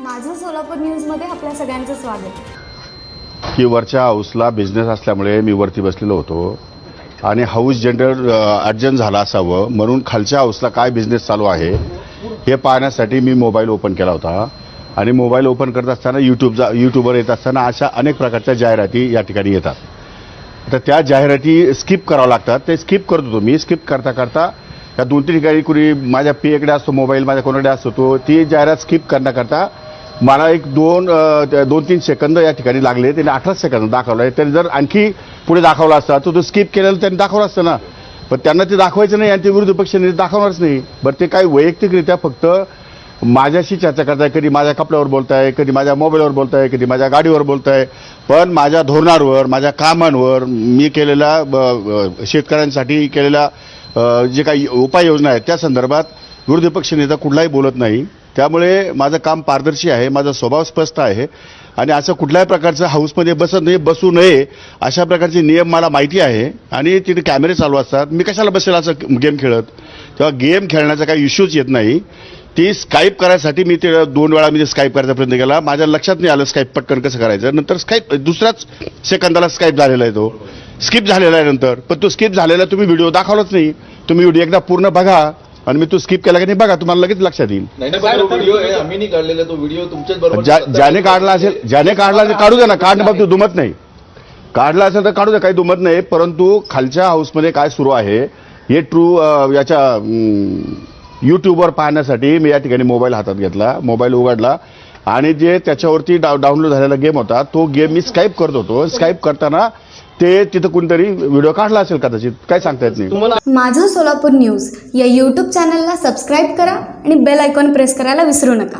माझं सोलापूर न्यूजमध्ये आपल्या सगळ्यांचं स्वागत. की वरच्या हाऊसला बिझनेस असल्यामुळे मी वरती बसलेलो होतो. आणि हाऊस जनरल अर्जंट झाला असावं म्हणून खालच्या हाऊसला काय बिझनेस चालू आहे हे पाहण्यासाठी मी मोबाईल ओपन केला होता. आणि मोबाईल ओपन करत असताना यूट्यूबचा यूट्यूबवर येत असताना अशा अनेक प्रकारच्या जाहिराती या ठिकाणी येतात. तर त्या जाहिराती स्किप करावं लागतात. ते स्किप करत होतो मी स्किप करता करता त्या दोन तीन ठिकाणी कुणी माझ्या पीएकडे असतो मोबाईल माझ्या कोणाकडे असतो तो ती जाहिरात स्किप करण्याकरता मला एक दोन त्या दोन तीन सेकंद या ठिकाणी लागले त्याने अठरा सेकंद दाखवलं. आहे त्याने जर आणखी पुढे दाखवला असता तर तो स्किप केलेला त्यांनी दाखवलं असतं ना. पण त्यांना ते दाखवायचं नाही आणि ते विरोधी पक्षाने दाखवणारच नाही. बरं ते काही वैयक्तिकरित्या फक्त माझ्याशी चर्चा करताय कधी माझ्या कपड्यावर बोलताय कधी माझ्या मोबाईलवर बोलताय कधी माझ्या गाडीवर बोलताय. पण माझ्या धोरणांवर माझ्या कामांवर मी केलेल्या ब- शेतकऱ्यांसाठी केलेल्या जे काही उपाययोजना आहेत त्या संदर्भात विरोधी पक्ष नेता कुठलाही बोलत नाही. त्यामुळे माझं काम पारदर्शी आहे माझा स्वभाव स्पष्ट आहे. आणि असं कुठल्याही प्रकारचं हाऊसमध्ये बसत नाही बसू नये अशा प्रकारचे नियम मला माहिती आहे. आणि तिथे कॅमेरे चालू असतात. मी कशाला बसेल असं गेम खेळत? तेव्हा गेम खेळण्याचा काही इश्यूच येत नाही. ती स्काईप करायसाठी मी ते दोन वेळा मी स्काईप करायचा प्रयत्न केला. माझ्या लक्षात नाही आलं स्काईप पटकन कसं करायचं? नंतर स्काईप दुसऱ्याच सेकंदाला स्काईप झालेला आहे तो. स्किप झालेला आहे नंतर. पण तो स्किप झालेला तुम्ही व्हिडिओ दाखवलाच नाही. तुम्ही व्हिडिओ एकदा पूर्ण बघा आणि मी तो स्किप केला की नाही बघा तुम्हाला लगेच लक्षात येईल. ज्याने काढला असेल ज्याने काढला असेल काढू द्या ना काढणं बाबतीत दुमत नाही. काढला असेल तर काढू द्या काही दुमत नाही परंतु खालच्या हाऊसमध्ये काय सुरू आहे हे ट्रू याच्या यूट्यूबवर पाहण्यासाठी मी या ठिकाणी मोबाईल हातात घेतला मोबाईल उघडला आणि जे त्याच्यावरती डाउनलोड झालेला गेम होता तो गेम मी स्काईप करत होतो. स्काईप करताना ते तिथं कोणतरी व्हिडिओ काढला असेल कदाचित. काय सांगता येत नाही. माझं सोलापूर न्यूज या यूट्यूब चॅनलला सबस्क्राईब करा आणि बेल आयकॉन प्रेस करायला विसरू नका.